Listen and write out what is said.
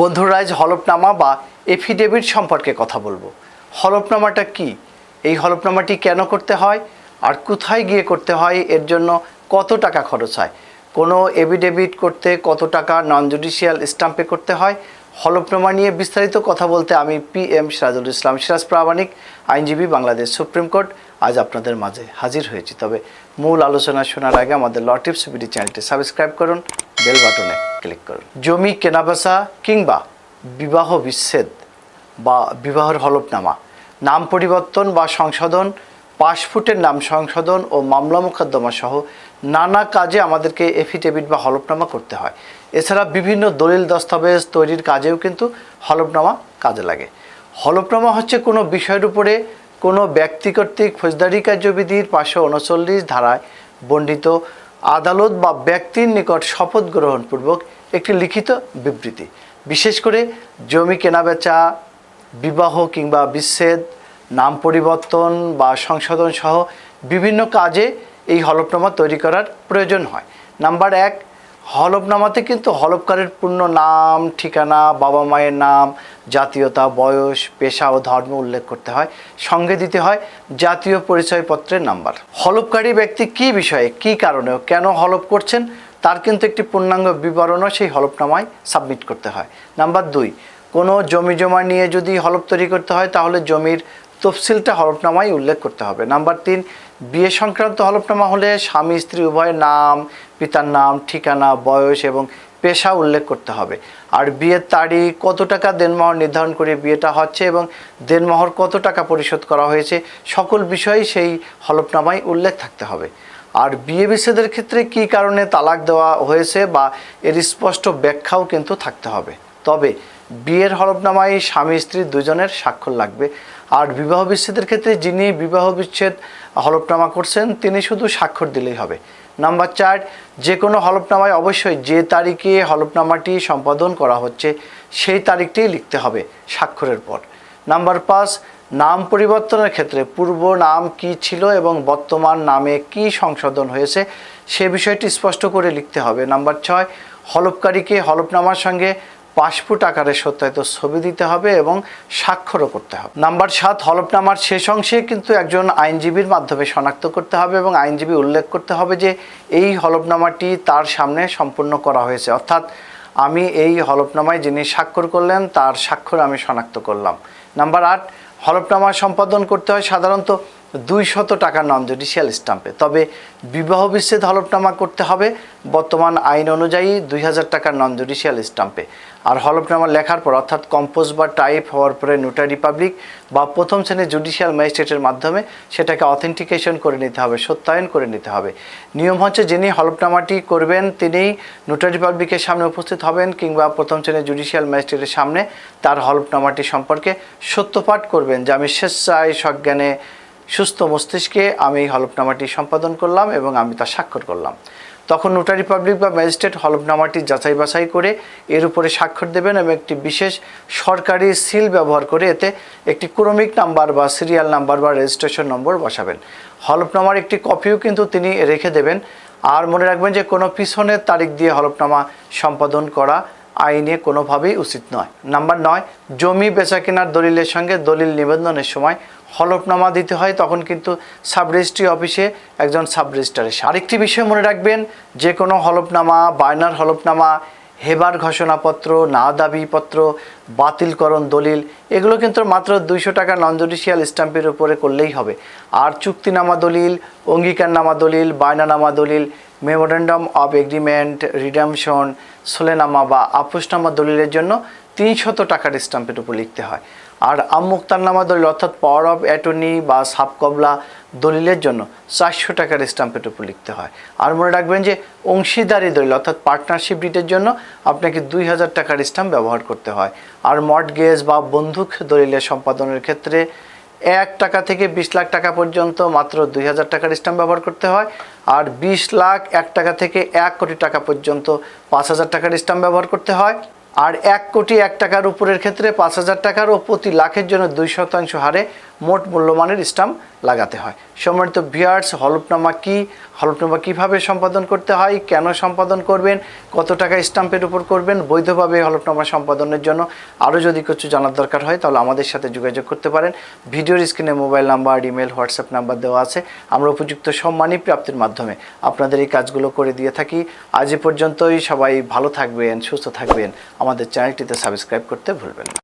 বন্ধুরা, আজ হলফনামা বা এফিডেভিট সম্পর্কে কথা বলব। হলফনামাটা কি? এই হলফনামাটি কেন করতে হয়? আর কোথায় গিয়ে করতে হয়? এর জন্য কত টাকা খরচ হয়? কোনো এফিডেভিট করতে কত টাকা নন জুডিশিয়াল স্টাম্পে করতে হয়? হলফনামা নিয়ে বিস্তারিত কথা বলতে আমি পি এম সিরাজুল ইসলাম, সিরাজ প্রামাণিক, আইনজীবী, বাংলাদেশ সুপ্রিম কোর্ট। আজ আপনাদের মাঝে হাজির হয়েছি। তবে মূল আলোচনা শোনার আগে আমাদের ল টিপস চ্যানেলটি সাবস্ক্রাইব করুন। বেল বাটনে ক্লিক করুন। জমি, কেনাবেচা কিংবা বিবাহ বিচ্ছেদ বা বিবাহের হলফনামা, নাম পরিবর্তন বা সংশোধন, পাসপোর্টের নাম সংশোধন ও মামলা মোকদ্দমা সহ নানা কাজে আমাদেরকে এফিডেভিট বা হলফনামা করতে হয়। এছাড়া বিভিন্ন দলিল দস্তাবেজ তৈরির কাজেও কিন্তু হলফনামা কাজে লাগে। হলফনামা হচ্ছে কোনো বিষয়ের উপরে কোনো ব্যক্তি কর্তৃক ফৌজদারি কার্যবিধির পাঁচশো উনচল্লিশ ধারায় বর্ণিত আদালত বা ব্যক্তির নিকট শপথ গ্রহণপূর্বক একটি লিখিত বিবৃতি। বিশেষ করে জমি কেনাবেচা, বিবাহ কিংবা বিচ্ছেদ, নাম পরিবর্তন বা সংশোধন সহ বিভিন্ন কাজে এই হলফনামা তৈরি করার প্রয়োজন হয়। নাম্বার এক হলফনামাতে কিন্তু হলফকারের পূর্ণ নাম, ঠিকানা, বাবা মায়ের নাম, জাতীয়তা, বয়স, পেশা ও ধর্ম উল্লেখ করতে হয়। সঙ্গে দিতে হয় জাতীয় পরিচয়পত্রের নাম্বার। হলফকারী ব্যক্তি কী বিষয়ে, কী কারণে কেন হলফ করছেন, তার কিন্তু একটি পূর্ণাঙ্গ বিবরণও সেই হলফনামায় সাবমিট করতে হয়। নাম্বার দুই, কোনো জমি জমা নিয়ে যদি হলফ তৈরি করতে হয়, তাহলে জমির তফসিলটা হলফনামায় উল্লেখ করতে হবে। নাম্বার তিন, বিয়ে সংক্রান্ত হলফনামা হলে স্বামী, স্ত্রী, উভয়ের নাম, পিতার নাম, ঠিকানা, বয়স এবং পেশা উল্লেখ করতে হবে। আর বিয়ের তারিখ, কত টাকা দেনমোহর নির্ধারণ করে বিয়েটা হচ্ছে এবং দেনমোহর কত টাকা পরিশোধ করা হয়েছে, সকল বিষয়ই সেই হলফনামায় উল্লেখ থাকতে হবে। আর বিয়ে বিচ্ছেদের ক্ষেত্রে কী কারণে তালাক দেওয়া হয়েছে বা এর স্পষ্ট ব্যাখ্যাও কিন্তু থাকতে হবে। তবে বিয়ের হলফনামায় স্বামী স্ত্রী দুজনের স্বাক্ষর লাগবে। আর বিবাহ বিচ্ছেদের ক্ষেত্রে যিনি বিবাহ বিচ্ছেদ হলফনামা করছেন, তিনি শুধু স্বাক্ষর দিলেই হবে। নাম্বার চার যে কোনো হলফনামায় অবশ্যই যে তারিখে হলফনামাটি সম্পাদন করা হচ্ছে, সেই তারিখটি লিখতে হবে স্বাক্ষরের পর। নাম্বার পাঁচ, নাম পরিবর্তনের ক্ষেত্রে পূর্ব নাম কি ছিল এবং বর্তমান নামে কি সংশোধন হয়েছে, সে বিষয়টি স্পষ্ট করে লিখতে হবে। নাম্বার ছয়, হলফকারীকে হলফনামার সঙ্গে পাসপোর্ট আকারে সত্যায়িত ছবি দিতে হবে এবং স্বাক্ষরও করতে হবে। নাম্বার সাত, হলফনামার শেষ অংশে কিন্তু একজন আইনজীবীর মাধ্যমে শনাক্ত করতে হবে এবং আইনজীবী উল্লেখ করতে হবে যে এই হলফনামাটি তার সামনে সম্পূর্ণ করা হয়েছে। অর্থাৎ আমি এই হলফনামায় যিনি স্বাক্ষর করলেন, তার স্বাক্ষর আমি শনাক্ত করলাম। নাম্বার আট, হলফনামা সম্পাদন করতে হয় সাধারণত দুই শত টাকা নন জুডিশিয়াল স্টাম্পে। তবে বিবাহ বিচ্ছেদ হলফনামা করতে হবে। বর্তমান আইন অনুযায়ী দুই হাজার টাকার নন জুডিশিয়াল স্টাম্পে। আর হলফনামা লেখার পর অর্থাৎ কম্পোজ বা টাইপ হওয়ার পরে নোটারি পাবলিক বা প্রথম শ্রেণির জুডিশিয়াল ম্যাজিস্ট্রেটের মাধ্যমে সেটাকে অথেন্টিকেশন করে নিতে হবে, সত্যায়ন করে নিতে হবে। নিয়ম হচ্ছে যিনি হলফনামাটি করবেন তিনি নোটারি পাবলিকের সামনে উপস্থিত হবেন কিংবা প্রথম শ্রেণির জুডিশিয়াল ম্যাজিস্ট্রেটের সামনে তার হলফনামাটি সম্পর্কে সত্যপাঠ করবেন যে আমি স্বেচ্ছায় সজ্ঞানে সুস্থ মস্তিষ্কে আমি এই হলফনামাটি সম্পাদন করলাম এবং আমি তা স্বাক্ষর করলাম। তখন নোটারি পাবলিক বা ম্যাজিস্ট্রেট হলফনামাটি যাচাই বাছাই করে এর উপরে স্বাক্ষর দেবেন এবং একটি বিশেষ সরকারি সিল ব্যবহার করে এতে একটি ক্রমিক নাম্বার বা সিরিয়াল নাম্বার বা রেজিস্ট্রেশন নম্বর বসাবেন। হলফনামার একটি কপিও কিন্তু তিনি রেখে দেবেন। আর মনে রাখবেন যে কোনো পিছনের তারিখ দিয়ে হলফনামা সম্পাদন করা আইনে কোনোভাবেই উচিত নয়। নাম্বার নয়, জমি বেচা কেনার দলিলের সঙ্গে দলিল নিবন্ধনের সময় হলফনামা দিতে হয়, তখন কিন্তু সাব রেজিস্ট্রি অফিসে একজন সাব রেজিস্ট্রার আরেকটি বিষয় মনে রাখবেন, যে কোনো হলফনামা বায়নার হলফনামা, হেবার ঘোষণাপত্র, না দাবিপত্র, বাতিলকরণ দলিল, এগুলো কিন্তু মাত্র দুইশো টাকা নন জুডিশিয়াল স্ট্যাম্পের উপরে করলেই হবে। আর চুক্তিনামা দলিল, অঙ্গীকারনামা দলিল, বায়নানামা দলিল মেমোরেন্ডাম অফ এগ্রিমেন্ট, রিডামশন, সোলেনামা বা আপোষনামা দলিলের জন্য তিনশত টাকার স্ট্যাম্পের উপর লিখতে হয়। আর আমুক্তারনামা দলিল অর্থাৎ পাওয়ার অফ অ্যাটর্নি বা সাবকবলা দলিলের জন্য চারশো টাকার স্ট্যাম্পের উপর লিখতে হয়। আর মনে রাখবেন যে অংশীদারি দলিল অর্থাৎ পার্টনারশিপ ডিটের জন্য আপনাকে দুই হাজার টাকার স্ট্যাম্প ব্যবহার করতে হয়। আর মর্টগেজ বা বন্দুক দলিলের সম্পাদনের ক্ষেত্রে এক টাকা থেকে বিশ লাখ টাকা পর্যন্ত মাত্র দুই হাজার টাকার স্ট্যাম্প ব্যবহার করতে হয়। আর বিশ লাখ এক টাকা থেকে এক কোটি টাকা পর্যন্ত পাঁচ হাজার টাকার স্ট্যাম্প ব্যবহার করতে হয়। আর এক কোটি এক টাকার উপরের ক্ষেত্রে পাঁচ হাজার টাকার ও প্রতি লাখের জন্য দুই শতাংশ হারে মোট মূল্যমানের স্ট্যাম্প লাগাতে হয়। সম্মানিত ভিয়ার্স হলফনামা কি, হলফনামা কীভাবে সম্পাদন করতে হয়, কেন সম্পাদন করবেন, কত টাকা স্টাম্পের উপর করবেন, বৈধভাবে হলফনামা সম্পাদনের জন্য আরও যদি কিছু জানার দরকার হয়, তাহলে আমাদের সাথে যোগাযোগ করতে পারেন। ভিডিওর স্ক্রিনে mobile number, email, WhatsApp number দেওয়া আছে। আমরা উপযুক্ত সম্মানী প্রাপ্তির মাধ্যমে আপনাদের এই কাজগুলো করে দিয়ে থাকি। আজ এ পর্যন্তই, সবাই ভালো থাকবেন, সুস্থ থাকবেন। আমাদের চ্যানেলটিতে সাবস্ক্রাইব করতে ভুলবেন না।